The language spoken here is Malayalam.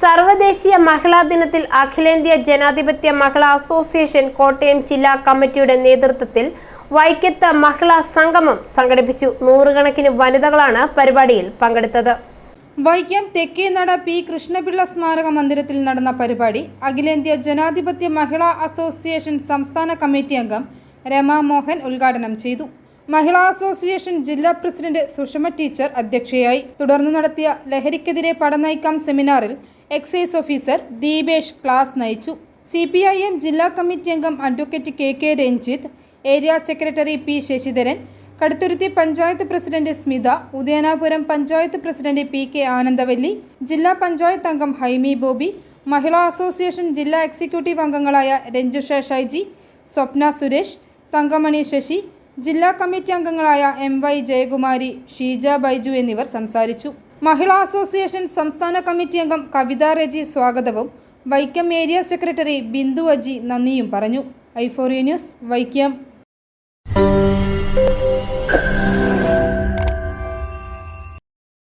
സർവദേശീയ മഹിളാ ദിനത്തിൽ അഖിലേന്ത്യാ ജനാധിപത്യ മഹിളാ അസോസിയേഷൻ കോട്ടയം ജില്ലാ കമ്മിറ്റിയുടെ നേതൃത്വത്തിൽ വൈക്കത്ത് മഹിളാ സംഗമം സംഘടിപ്പിച്ചു. നൂറുകണക്കിന് വനിതകളാണ് പരിപാടിയിൽ പങ്കെടുത്തത്. വൈക്കം തെക്കേനട പി കൃഷ്ണപിള്ള സ്മാരക മന്ദിരത്തിൽ നടന്ന പരിപാടി അഖിലേന്ത്യാ ജനാധിപത്യ മഹിളാ അസോസിയേഷൻ സംസ്ഥാന കമ്മിറ്റി അംഗം രമാ മോഹൻ ഉദ്ഘാടനം ചെയ്തു. മഹിളാ അസോസിയേഷൻ ജില്ലാ പ്രസിഡന്റ് സുഷമ ടീച്ചർ അധ്യക്ഷയായി തുടർന്ന് നടത്തിയ ലഹരിക്കെതിരെ പടനയിക്കാം സെമിനാറിൽ എക്സൈസ് ഓഫീസർ ദീപേഷ് ക്ലാസ് നയിച്ചു. സി പി ഐ എം ജില്ലാ കമ്മിറ്റി അംഗം advocate K K Ranjith area secretary P Sasidharan Kaduthuruthy panchayat president Smitha Udayanapuram panchayat president P K Anandavalli ജില്ലാ പഞ്ചായത്ത് അംഗം ഹൈമി ബോബി മഹിളാ അസോസിയേഷൻ ജില്ലാ എക്സിക്യൂട്ടീവ് അംഗങ്ങളായ രഞ്ജുഷ ഷൈജി സ്വപ്ന സുരേഷ് തങ്കമണി ശശി ജില്ലാ കമ്മിറ്റി അംഗങ്ങളായ എം വൈ ജയകുമാരി ഷീജ ബൈജു എന്നിവർ സംസാരിച്ചു. മഹിളാ അസോസിയേഷൻ സംസ്ഥാന കമ്മിറ്റി അംഗം കവിത റെജി സ്വാഗതവും വൈക്കം ഏരിയ സെക്രട്ടറി ബിന്ദു അജി നന്ദിയും പറഞ്ഞു. ഐഫോറിയ ന്യൂസ് വൈക്കം.